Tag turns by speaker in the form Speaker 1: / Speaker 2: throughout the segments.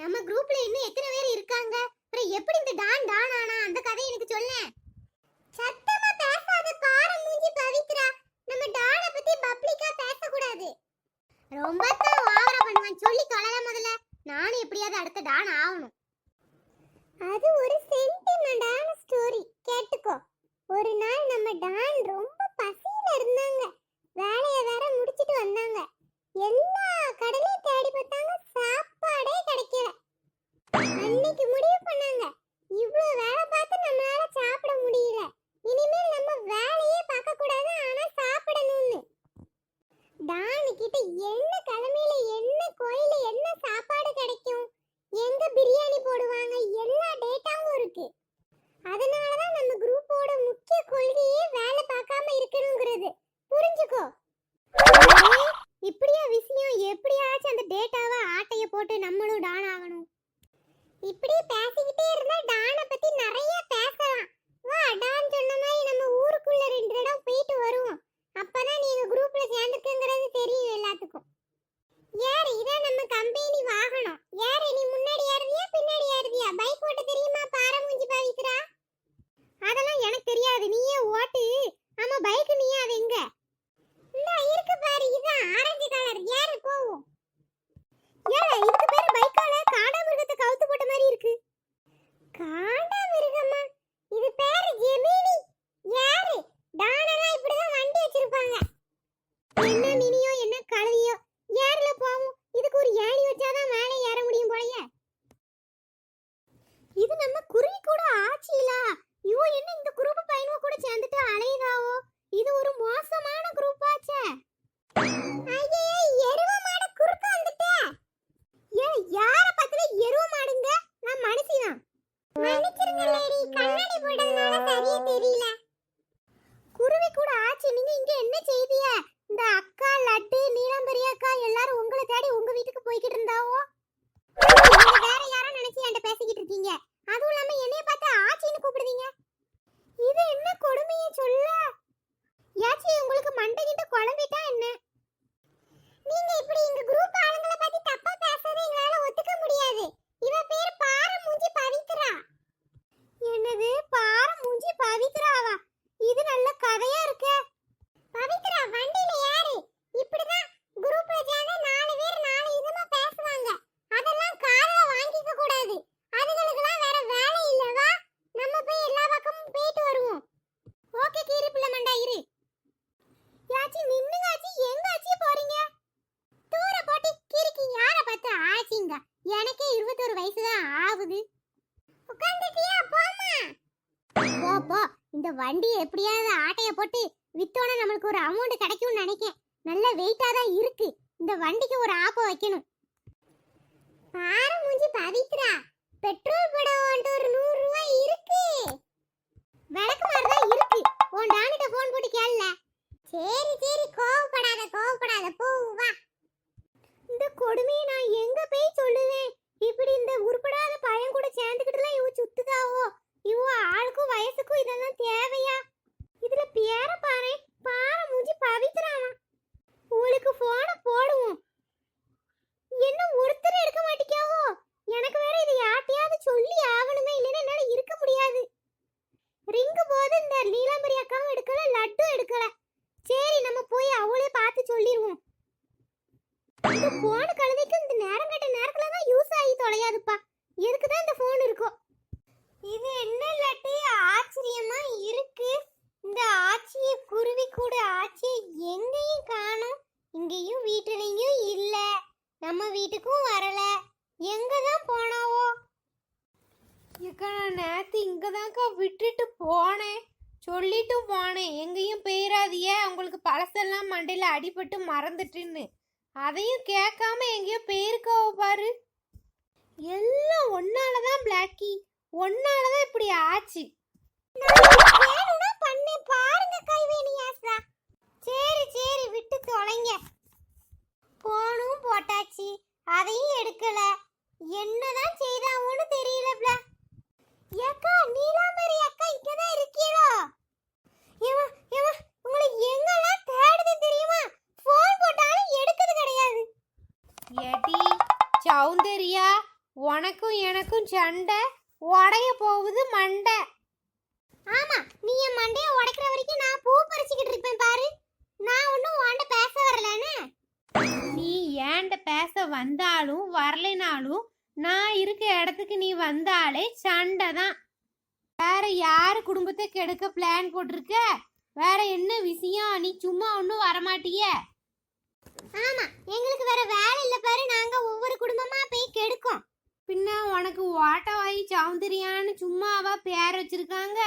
Speaker 1: நம்ம குரூப்ல இன்னும் எத்தனை பேர் இருக்காங்க? அப்புறம் எப்படி இந்த டான் டான் ஆனா அந்த கதையை எனக்கு சொல்ல சத்தமா பேசாத கார மூஞ்சி பவித்ரா. நம்ம டான பத்தி பப்ளிக்கா பேசக்கூடாது. ரொம்ப தான் ஓவர பண்ணுவான். சொல்லி தொலைல முதல்ல. நானும் எப்படியாவது அடுத்த டான் ஆகணும். அது ஒரு சென்டிமெண்டான ஸ்டோரி கேட்டுக்கோ. ஒரு நாள் நம்ம டான் ரொம்ப பசியில இருந்தாங்க. வேலையை வேற முடிச்சிட்டு வந்தாங்க. எல்லா கடையிலையும் தேடி பார்த்தாங்க. சாப்பாடே கிடைக்கல. அன்னைக்கு முடிவு பண்ணாங்க. இவ்வளோ வேலை பார்த்து நம்மளால சாப்பிட முடியல. இனிமேல் நம்ம வேலையே பார்க்க கூடாது ஆனா சாப்பிடணும்னு. டானு கிட்ட என்ன கிழமையில என்ன கோயில என்ன சாப்பாடு கிடைக்கும்? எங்க பிரியாணி போடுவாங்க? எல்லா டேட்டாவும் இருக்கு. அதனாலதான் நம்ம குரூப்போட முக்கிய கொள்கையே வேலை பார்க்காம இருக்கணுங்கிறது. புரிஞ்சுக்கோ. இப்படியா விஷயம்? எப்படியாச்சும் அந்த டேட்டாவை ஆட்டைய போட்டு நம்மளும் டான் ஆகணும். இப்படி பேசிக்கிட்டே இருந்தா டானை பத்தி நிறைய பேசலாம். வா டான் சொன்ன மாதிரி நம்ம ஊருக்குள்ள ரெண்டு இடம் போயிட்டு வருவோம் அப்பதான் நீங்க குரூப்ல சேர்ந்துருக்குங்கிறது தெரியும் எல்லாத்துக்கும் யார் இதான் நம்ம கம்பெனி வாகனம் யார் நீ முன்னாடி ஏறுவியா பின்னாடி ஏறுவியா பைக் ஓட்ட தெரியுமா பார மூஞ்சி பாவிக்கிறா அதெல்லாம் எனக்கு தெரியாது நீயே ஓட்டு ஆமா பைக் நீயே அது எங்க இந்த இருக்கு பாரு இதான் ஆரஞ்சு கலர் ஏறு போவோம் ஏல இதுக்கு பேரு பைக்கால காடா மிருகத்தை கவுத்து போட்ட மாதிரி இருக்கு காடா மிருகமா இது பேரு ஜெமினி யாரு டானெல்லாம் இப்படிதான் வண்டி வச்சிருப்பாங்க என்ன மினியோ என்ன கழுவியோ ஏர்ல போவோம் இதுக்கு ஒரு ஏணி வச்சாதான் மேலே ஏற முடியும் போலயே இது நம்ம குருவி கூட ஆச்சிலா இவோ என்ன இந்த குரூப் பையனுவ கூட சேர்ந்துட்டு அலையுதாவோ இது ஒரு மோசமான குரூப் ஆச்சே ஐயே எருவ மாடு குறுக்க வந்துட்டே ஏ யார பத்தில எருவ மாடுங்க நான் மனுஷிதான் மன்னிச்சிருங்க லேடி கண்ணாடி போட்டதுனால சரியா தெரியல குருவி கூட ஆச்சு நீங்க இங்க என்ன செய்திய இந்த அக்கா லட்டு நீலாம்பரி அக்கா எல்லாரும் உங்களை தாடி உங்க வீட்டுக்கு போய்கிட்டு இருந்தாவோ? வேற யாரோ நினைச்சு என்கிட்ட பேசிக்கிட்டு இருக்கீங்க. அதுவும் இல்லாம என்னைய பார்த்து ஆச்சின்னு கூப்பிடுவீங்க. இது என்ன கொடுமையை சொல்ல? யாச்சி உங்களுக்கு மண்டகிட்ட குழம்பிட்டா என்ன? நீங்க இப்படி எங்க குரூப் ஆளுங்களை பத்தி தப்பா பேசுறதை எங்களால ஒத்துக்க முடியாது இவ பேர் பார மூஞ்சி பவித்ரா என்னது பார மூஞ்சி பவித்ராவா இது நல்ல கதையா இருக்கே பவித்ரா வண்டியில யாரு இப்படிதான் குரூப்ல சேர்ந்து நாலு பேர் நாலு விதமா பேசுவாங்க அதெல்லாம் காதுல வாங்கிக்க கூடாது அதுகளுக்கெல்லாம் வேற வேலை இல்லவா நம்ம போய் எல்லா பக்கமும் போயிட்டு வருவோம் ஓகே கீரி பிள்ளை மண்டா இரு யாச்சி நின்னுங்க ஆச்சி எங்க ஆச்சி போறீங்க தூர போட்டு கிறுக்கி யார பார்த்து ஆச்சிங்க எனக்கே இருபத்தொரு வயசு தான் ஆகுது உட்காந்துட்டியா போமா போ போ இந்த வண்டியை எப்படியாவது ஆட்டைய போட்டு வித்தோட நம்மளுக்கு ஒரு அமௌண்ட் கிடைக்கும்னு நினைக்கேன். நல்ல வெயிட்டா தான் இருக்கு. இந்த வண்டிக்கு ஒரு ஆப்ப வைக்கணும். பாரு மூஞ்சி பவித்ரா. பெட்ரோல் போட ஒரு நூறு ரூபாய் இருக்கு விளக்கு மாதிரிதான் இருக்கு உன் டானிட்ட போன் போட்டு கேளல சரி சரி கோவப்படாத கோவப்படாத போ வா இந்த கொடுமையை நான் எங்க போய் சொல்லுவேன் இப்படி இந்த உருப்படாத பையன் கூட சேர்ந்துக்கிட்டுலாம் இவ சுத்துதாவோ இவ ஆளுக்கும் வயசுக்கும் இதெல்லாம் தேவையா இதுல பேர பாரு பார மூஞ்சி பவித்ராமா உங்களுக்கு போன போடுவோம் என்ன ஒருத்தர் எடுக்க மாட்டேக்காவோ எனக்கு வேற இது யார்ட்டையாவது சொல்லி ஆகணுமே இல்லைன்னா என்னால இருக்க முடியாது ரிங்கு போது இந்த நீலாம்பரி அக்காவும் எடுக்கல லட்டும் எடுக்கல சரி நம்ம போய் அவளே பார்த்து சொல்லிடுவோம் இந்த போன் கழுதைக்கு இந்த நேரம் கட்ட நேரத்துல தான் யூஸ் ஆகி தொலையாதுப்பா. எதுக்கு தான் இந்த போன் இருக்கும் இது என்ன இல்லாட்டி ஆச்சரியமா இருக்கு. இந்த ஆச்சிய குருவி கூட ஆச்சிய எங்கேயும் காணும். இங்கேயும் வீட்டுலயும் இல்ல. நம்ம வீட்டுக்கும் வரல. எங்க தான் போனாவோ.
Speaker 2: ஏக்கா நான் நேற்று இங்கே தான்க்கா விட்டுட்டு போனேன். சொல்லிட்டு போனேன். எங்கேயும் போயிடாதியே உங்களுக்கு பழசெல்லாம் மண்டையில் அடிபட்டு மறந்துட்டுன்னு. அதையும் கேட்காம எங்கேயோ போயிருக்காவோ பாரு. எல்லாம் ஒன்னால தான் பிளாக்கி. ஒன்னால தான் இப்படி ஆச்சு.
Speaker 1: பண்ணி. பண்ணு பாருங்க கைவேணி ஆசா சரி சரி விட்டு தொலைங்க. போனும் போட்டாச்சு. அதையும் எடுக்கல. என்னதான் செய்தாவோன்னு தெரியல ஏக்கா நீலாம்பரி அக்கா இங்கதான் இருக்கீரோ ஏமா ஏமா உங்களை எங்கெல்லாம்
Speaker 2: சௌந்தர்யா உனக்கும் எனக்கும் சண்டை உடைய போகுது மண்டை.
Speaker 1: ஆமா நீ என் மண்டைய உடைக்கிற வரைக்கும் நான் பூ பறிச்சுக்கிட்டு இருப்பேன் பாரு. நான் ஒன்னும் உன்கிட்ட பேச வரலன்னு.
Speaker 2: நீ ஏன்ட பேச வந்தாலும் வரலைனாலும் நான் இருக்க இடத்துக்கு நீ வந்தாலே சண்டை தான். வேற யாரு குடும்பத்தை கெடுக்க பிளான் போட்டிருக்க? வேற என்ன விஷயம்? நீ சும்மா ஒன்றும் வரமாட்டிய.
Speaker 1: ஆமா எங்களுக்கு வேற வேலை இல்ல பாரு. நாங்க ஒவ்வொரு குடும்பமா போய் கெடுக்கோம்.
Speaker 2: பின்ன உனக்கு ஓட்டவாயி சௌந்தர்யான்னு சும்மாவா பேர் வச்சிருக்காங்க?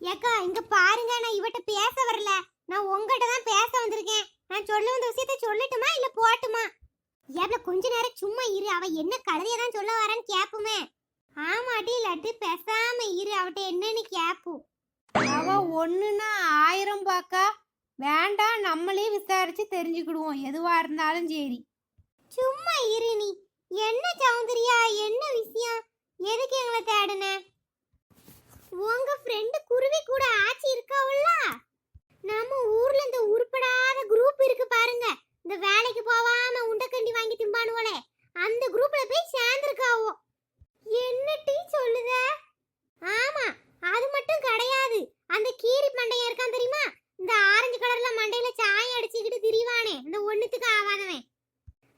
Speaker 1: ஏக்கா இங்க பாருங்க நான் இவட்ட பேச வரல. நான் உங்ககிட்ட தான் பேச வந்திருக்கேன். நான் சொல்ல வந்த விஷயத்த சொல்லட்டுமா இல்ல போட்டுமா? ஏப்ல கொஞ்ச நேரம் சும்மா இரு. அவ என்ன கதையை தான் சொல்ல வரேன்னு கேப்புமே ஆமாட்டி லட்டு பேசாம இரு. அவட்ட என்னன்னு கேப்போம்
Speaker 2: அவ ஒண்ணுன்னா ஆயிரம் பாக்கா. வேண்டாம் நம்மளே விசாரிச்சு தெரிஞ்சுக்கிடுவோம். எதுவா இருந்தாலும் சரி.
Speaker 1: சும்மா இரு நீ. என்ன சௌந்தரியா? என்ன விஷயம்? எதுக்கு எங்களை தேடுன? உங்க ஃப்ரெண்டு குருவி கூட ஆச்சி இருக்காவுல்ல நம்ம ஊர்ல இந்த உருப்படாத குரூப் இருக்கு பாருங்க இந்த வேலைக்கு போவாம உண்டக்கண்டி வாங்கி திம்பானுவலே அந்த குரூப்ல போய் சேர்ந்திருக்காவோ என்ன டீ சொல்லுத ஆமா அது மட்டும் கிடையாது அந்த கீரி மண்டையன் இருக்கான் தெரியுமா இந்த ஆரஞ்சு கலர்ல மண்டையில சாயம் அடிச்சுக்கிட்டு திரிவானே இந்த ஒண்ணுத்துக்கு ஆவாதவன்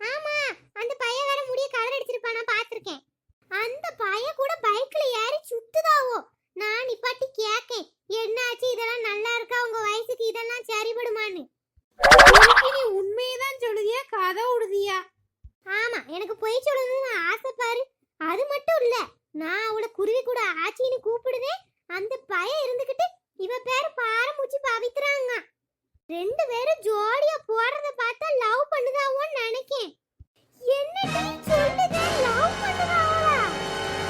Speaker 1: ஆமா அந்த பையன் வேற முடிய கலர் அடிச்சிருப்பான் நான் பாத்திருக்கேன் அந்த பையன் கூட பைக்ல ஏறி சுத்துதாவோ நான் நிப்பாட்டி கேக்கேன் என்னாச்சு இதெல்லாம் நல்லா இருக்கா உங்க வயசுக்கு இதெல்லாம் சரிபடுமான்னு
Speaker 2: இன்னைக்கு நீ உண்மையதான் சொல்லுதியா கதை விடுதியா
Speaker 1: ஆமா எனக்கு பொய் சொல்லணும்னு ஆசை பாரு அது மட்டும் இல்ல நான் அவளை குருவி கூட ஆச்சின்னு கூப்பிடுவேன் அந்த பையன் இருந்துகிட்டு இவ பேரு பாரமுச்சி பவித்ராங்க ரெண்டு பேரும் ஜோடியா போறத பார்த்தா லவ் பண்ணுதாவோன்னு நினைக்கேன் என்ன சொல்லுது லவ் பண்ணுதாவளா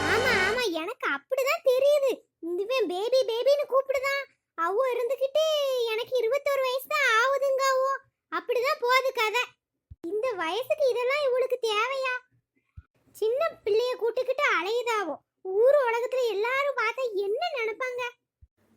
Speaker 1: ஆமா ஆமா எனக்கு அப்படிதான் தெரியுது இவன் பேபி பேபின்னு கூப்பிடுதான் அவ இருந்துகிட்டு எனக்கு இருபத்தோரு வயசு தான் ஆகுதுங்காவோ அப்படிதான் போகுது கதை இந்த வயசுக்கு இதெல்லாம் இவளுக்கு தேவையா சின்ன பிள்ளைய கூட்டுக்கிட்டு அலையுதாவோ? ஊர் உலகத்துல எல்லாரும் பார்த்தா என்ன நினைப்பாங்க?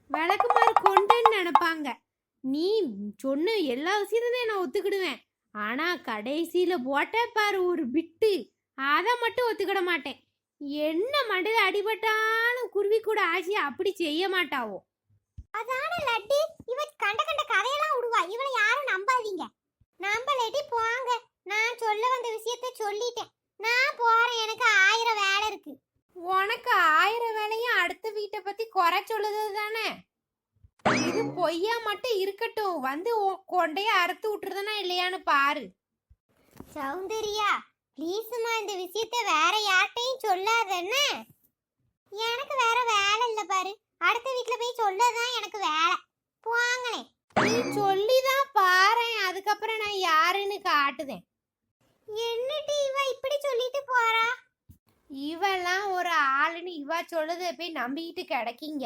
Speaker 2: விளக்குமாறு கொண்டுன்னு நினைப்பாங்க. நீ சொன்ன எல்லா விஷயத்தையும் நான் ஒத்துக்கிடுவேன். ஆனா கடைசியில போட்ட பாரு ஒரு பிட்டு. அதை மட்டும் ஒத்துக்கிட மாட்டேன். என்ன மண்டையில அடிபட்டாலும் குருவி கூட ஆசி அப்படி செய்ய மாட்டாவோ?
Speaker 1: அதான லட்டு. இவ கண்ட கண்ட கதையெல்லாம் விடுவா. இவளை யாரும் நம்பாதீங்க. நம்பலட்டி போங்க. நான் சொல்ல வந்த விஷயத்த சொல்லிட்டேன். நான் போறேன். எனக்கு ஆயிரம் வேலை இருக்கு.
Speaker 2: உனக்கு ஆயிரம் வேலையும் அடுத்த வீட்டை பத்தி குறை சொல்லுது தானே? இது பொய்யா மட்டும் இருக்கட்டும். வந்து கொண்டைய அறுத்து விட்டுறதுனா இல்லையான்னு பாரு.
Speaker 1: சௌந்தர்யா ப்ளீஸ்மா இந்த விஷயத்த வேற யார்ட்டையும் சொல்லாதன்னு எனக்கு வேற வேலை இல்ல பாரு. அடுத்த வீட்ல போய் சொல்லதான் எனக்கு வேலை. போங்களே
Speaker 2: நீ சொல்லிதான் பாரேன் அதுக்கப்புறம் நான் யாருன்னு காட்டுதேன்.
Speaker 1: என்னடி இவ இப்படி சொல்லிட்டு போறா?
Speaker 2: இவெல்லாம் ஒரு ஆளுன்னு இவ சொல்லுத. போய் நம்பிக்கிட்டு கிடைக்கீங்க.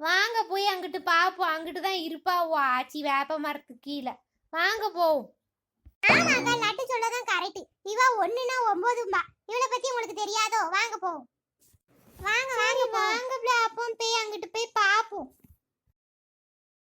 Speaker 2: வாங்க போய் அங்கிட்டு பாப்போம். அங்கிட்டு தான் இருப்பா ஓ ஆச்சி வேப்ப மரத்துக்கு கீழே. வாங்க போவோம்.
Speaker 1: ஆமாக்கா லட்டு சொல்லதான் கரெக்ட் இவ ஒண்ணுனா ஒன்பதும்பா இவளை பத்தி உங்களுக்கு தெரியாதோ? வாங்க போவோம். வாங்க வாங்க வாங்க அப்போ போய் அங்கிட்டு போய் பாப்போம்.